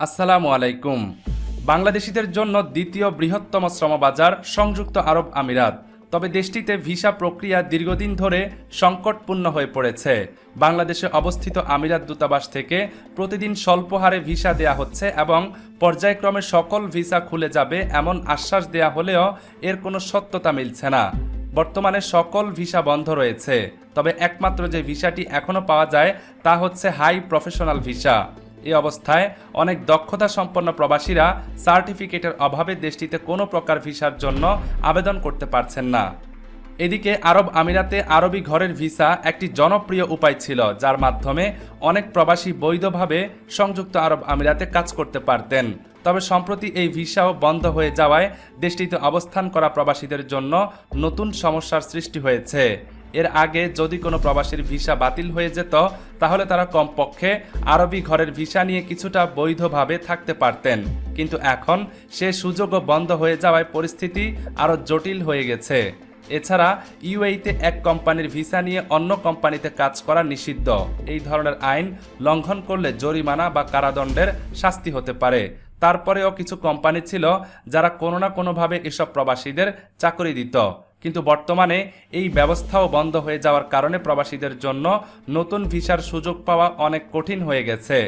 আসসালামু আলাইকুম। বাংলাদেশিদের জন্য দ্বিতীয় বৃহত্তম শ্রমবাজার সংযুক্ত আরব আমিরাত। তবে দেশটিতে ভিসা প্রক্রিয়া দীর্ঘদিন ধরে সংকটপূর্ণ হয়ে পড়েছে। বাংলাদেশে অবস্থিত আমিরাত দূতাবাস থেকে প্রতিদিন স্বল্প হারে ভিসা দেয়া হচ্ছে এবং পর্যায়ক্রমে সকল ভিসা খুলে যাবে এমন আশ্বাস দেয়া হলেও এর কোনো সত্যতা মিলছে না। বর্তমানে সকল ভিসা বন্ধ রয়েছে। তবে একমাত্র যে ভিসাটি এখনও পাওয়া যায় তা হচ্ছে হাই প্রফেশনাল ভিসা। এই অবস্থায় অনেক দক্ষতা সম্পন্ন প্রবাসীরা সার্টিফিকেটের অভাবে দেশটিতে কোনো প্রকার ভিসার জন্য আবেদন করতে পারছেন না। এদিকে আরব আমিরাতে আরবি ঘরের ভিসা একটি জনপ্রিয় উপায় ছিল, যার মাধ্যমে অনেক প্রবাসী বৈধভাবে সংযুক্ত আরব আমিরাতে কাজ করতে পারতেন। তবে সম্প্রতি এই ভিসাও বন্ধ হয়ে যাওয়ায় দেশটিতে অবস্থান করা প্রবাসীদের জন্য নতুন সমস্যার সৃষ্টি হয়েছে। এর আগে যদি কোনো প্রবাসীর ভিসা বাতিল হয়ে যেত, তাহলে তারা কমপক্ষে আরবি ঘরের ভিসা নিয়ে কিছুটা বৈধভাবে থাকতে পারতেন। কিন্তু এখন সে সুযোগও বন্ধ হয়ে যাওয়ায় পরিস্থিতি আরও জটিল হয়ে গেছে। এছাড়া ইউএইতে এক কোম্পানির ভিসা নিয়ে অন্য কোম্পানিতে কাজ করা নিষিদ্ধ। এই ধরনের আইন লঙ্ঘন করলে জরিমানা বা কারাদণ্ডের শাস্তি হতে পারে। তারপরেও কিছু কোম্পানি ছিল যারা কোনো না কোনোভাবে এসব প্রবাসীদের চাকরি দিত। কিন্তু বর্তমানে এই ব্যবস্থাও বন্ধ হয়ে যাওয়ার কারণে প্রবাসীদের জন্য নতুন ভিসার সুযোগ পাওয়া অনেক কঠিন হয়ে গেছে।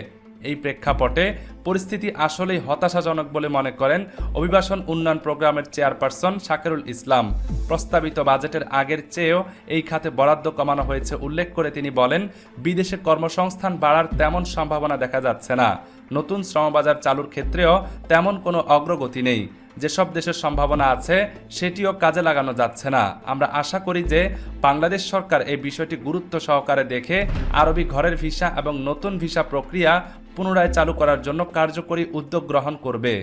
এই প্রেক্ষাপটে পরিস্থিতি আসলেই হতাশাজনক বলে মনে করেন অভিবাসন উন্নয়ন প্রোগ্রামের চেয়ারপারসন শাকেরুল ইসলাম। প্রস্তাবিত বাজেটের আগের চেয়েও এই খাতে বরাদ্দ কমানো হয়েছে উল্লেখ করে তিনি বলেন, বিদেশে কর্মসংস্থান বাড়ার তেমন সম্ভাবনা দেখা যাচ্ছে না। নতুন শ্রমবাজার চালুর ক্ষেত্রেও তেমন কোনো অগ্রগতি নেই। যেসব দেশের সম্ভাবনা আছে, সেটিও কাজে লাগানো যাচ্ছে না। আমরা আশা করি যে বাংলাদেশ সরকার এই বিষয়টি গুরুত্ব সহকারে দেখে আরবি ঘরের ভিসা এবং নতুন ভিসা প্রক্রিয়া পুনরায় চালু করার জন্য কার্যকরী উদ্যোগ গ্রহণ করবে।